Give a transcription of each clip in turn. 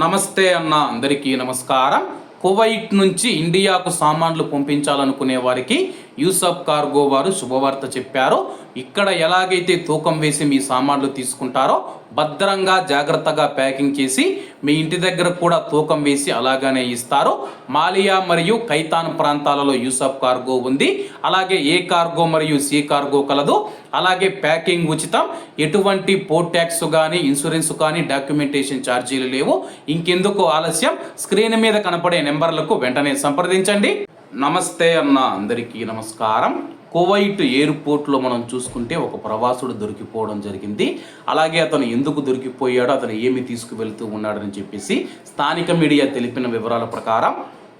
నమస్తే అన్న అందరికీ నమస్కారం. కువైట్ నుంచి ఇండియాకు సామాన్లు పంపించాలనుకునే వారికి యూసఫ్ కార్గో వారు శుభవార్త చెప్పారు. ఇక్కడ ఎలాగైతే తూకం వేసి మీ సామాన్లు తీసుకుంటారో భద్రంగా జాగ్రత్తగా ప్యాకింగ్ చేసి మీ ఇంటి దగ్గర కూడా తూకం వేసి అలాగనే ఇస్తారు. మాలియా మరియు కైతాన్ ప్రాంతాలలో యూసఫ్ కార్గో ఉంది. అలాగే ఏ కార్గో మరియు సి కార్గో కలదు. అలాగే ప్యాకింగ్ ఉచితం. ఎటువంటి పోర్ట్ ట్యాక్స్ కానీ ఇన్సూరెన్స్ కానీ డాక్యుమెంటేషన్ ఛార్జీలు లేవు. ఇంకెందుకు ఆలస్యం? స్క్రీన్ మీద కనపడే నెంబర్లకు వెంటనే సంప్రదించండి. నమస్తే అన్న అందరికీ నమస్కారం. కువైట్ ఎయిర్పోర్ట్లో మనం చూసుకుంటే ఒక ప్రవాసుడు దొరికిపోవడం జరిగింది. అలాగే అతను ఎందుకు దొరికిపోయాడో అతను ఏమి తీసుకువెళ్తూ ఉన్నాడని చెప్పేసి స్థానిక మీడియా తెలిపిన వివరాల ప్రకారం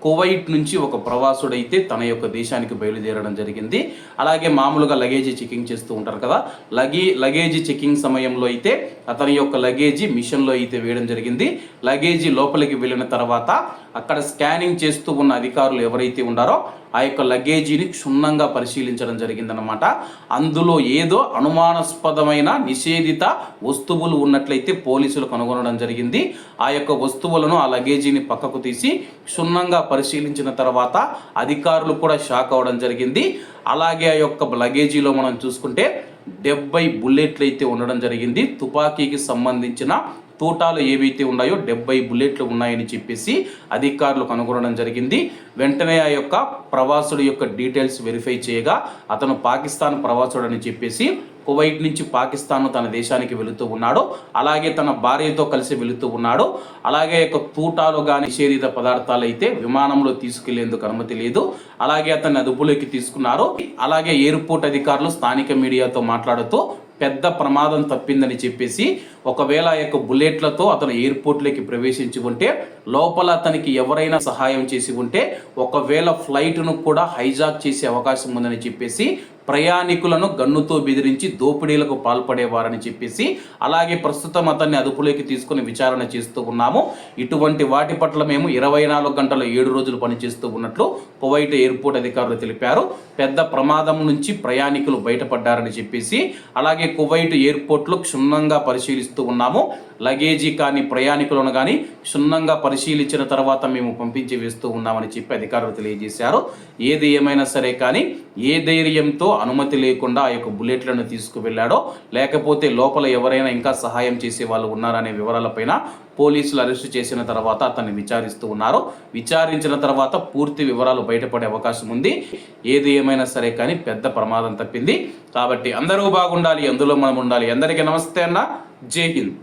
కువైట్ నుంచి ఒక ప్రవాసుడైతే తన యొక్క దేశానికి బయలుదేరడం జరిగింది. అలాగే మామూలుగా లగేజీ చెకింగ్ చేస్తూ ఉంటారు కదా లగీ లగేజీ చెకింగ్ సమయంలో అయితే అతని యొక్క లగేజీ మిషన్లో అయితే వేయడం జరిగింది. లగేజీ లోపలికి వెళ్ళిన తర్వాత అక్కడ స్కానింగ్ చేస్తూ ఉన్న అధికారులు ఎవరైతే ఉన్నారో ఆ యొక్క లగేజీని క్షుణ్ణంగా పరిశీలించడం జరిగిందనమాట అందులో ఏదో అనుమానాస్పదమైన నిషేధిత వస్తువులు ఉన్నట్లయితే పోలీసులు కనుగొనడం జరిగింది. ఆ యొక్క వస్తువులను ఆ లగేజీని పక్కకు తీసి క్షుణ్ణంగా పరిశీలించిన తర్వాత అధికారులు కూడా షాక్ అవ్వడం జరిగింది. అలాగే ఆ యొక్క లగేజీలో మనం చూసుకుంటే డెబ్బై బుల్లెట్లు అయితే ఉండడం జరిగింది. తుపాకీకి సంబంధించిన తూటాలు ఏవైతే ఉన్నాయో డెబ్బై బుల్లెట్లు ఉన్నాయని చెప్పేసి అధికారులు కనుగొనడం జరిగింది. వెంటనే ఆ యొక్క ప్రవాసుడు యొక్క డీటెయిల్స్ వెరిఫై చేయగా అతను పాకిస్తాన్ ప్రవాసుడు అని చెప్పేసి కువైట్ నుంచి పాకిస్తాన్ తన దేశానికి వెళుతూ ఉన్నాడు. అలాగే తన భార్యతో కలిసి వెళుతూ ఉన్నాడు. అలాగే యొక్క తూటాలు కానీ నిషేధిత పదార్థాలు అయితే విమానంలో తీసుకెళ్ళేందుకు అనుమతి లేదు. అలాగే అతన్ని అదుపులోకి తీసుకున్నారు. అలాగే ఎయిర్పోర్ట్ అధికారులు స్థానిక మీడియాతో మాట్లాడుతూ పెద్ద ప్రమాదం తప్పిందని చెప్పేసి ఒకవేళ ఆ యొక్క బుల్లెట్లతో అతను ఎయిర్పోర్ట్లోకి ప్రవేశించి ఉంటే లోపల అతనికి ఎవరైనా సహాయం చేసి ఉంటే ఒకవేళ ఫ్లైట్ను కూడా హైజాక్ చేసే అవకాశం ఉందని చెప్పేసి ప్రయాణికులను గన్నుతో బెదిరించి దోపిడీలకు పాల్పడేవారని చెప్పేసి అలాగే ప్రస్తుతం అతన్ని అదుపులోకి తీసుకుని విచారణ చేస్తూ ఉన్నాము. ఇటువంటి వాటి పట్ల మేము ఇరవై నాలుగు గంటల ఏడు రోజులు పనిచేస్తూ ఉన్నట్లు కువైట్ ఎయిర్పోర్ట్ అధికారులు తెలిపారు. పెద్ద ప్రమాదం నుంచి ప్రయాణికులు బయటపడ్డారని చెప్పేసి అలాగే కువైట్ ఎయిర్పోర్ట్లో క్షుణ్ణంగా పరిశీలిస్తూ ఉన్నాము. లగేజీ కానీ ప్రయాణికులను కానీ క్షుణ్ణంగా పరిశీలించిన తర్వాత మేము పంపించి వేస్తూ ఉన్నామని చెప్పి అధికారులు తెలియజేశారు. ఏది ఏమైనా సరే కానీ ఏ ధైర్యంతో అనుమతి లేకుండా ఆ యొక్క బుల్లెట్లను తీసుకువెళ్ళాడో లేకపోతే లోపల ఎవరైనా ఇంకా సహాయం చేసే వాళ్ళు ఉన్నారనే వివరాలపైన పోలీసులు అరెస్టు చేసిన తర్వాత అతన్ని విచారిస్తూ ఉన్నారు. విచారించిన తర్వాత పూర్తి వివరాలు బయటపడే అవకాశం ఉంది. ఏది ఏమైనా సరే కానీ పెద్ద ప్రమాదం తప్పింది. కాబట్టి అందరూ బాగుండాలి అందులో మనం ఉండాలి. అందరికీ నమస్తే అన్న. జై హింద్.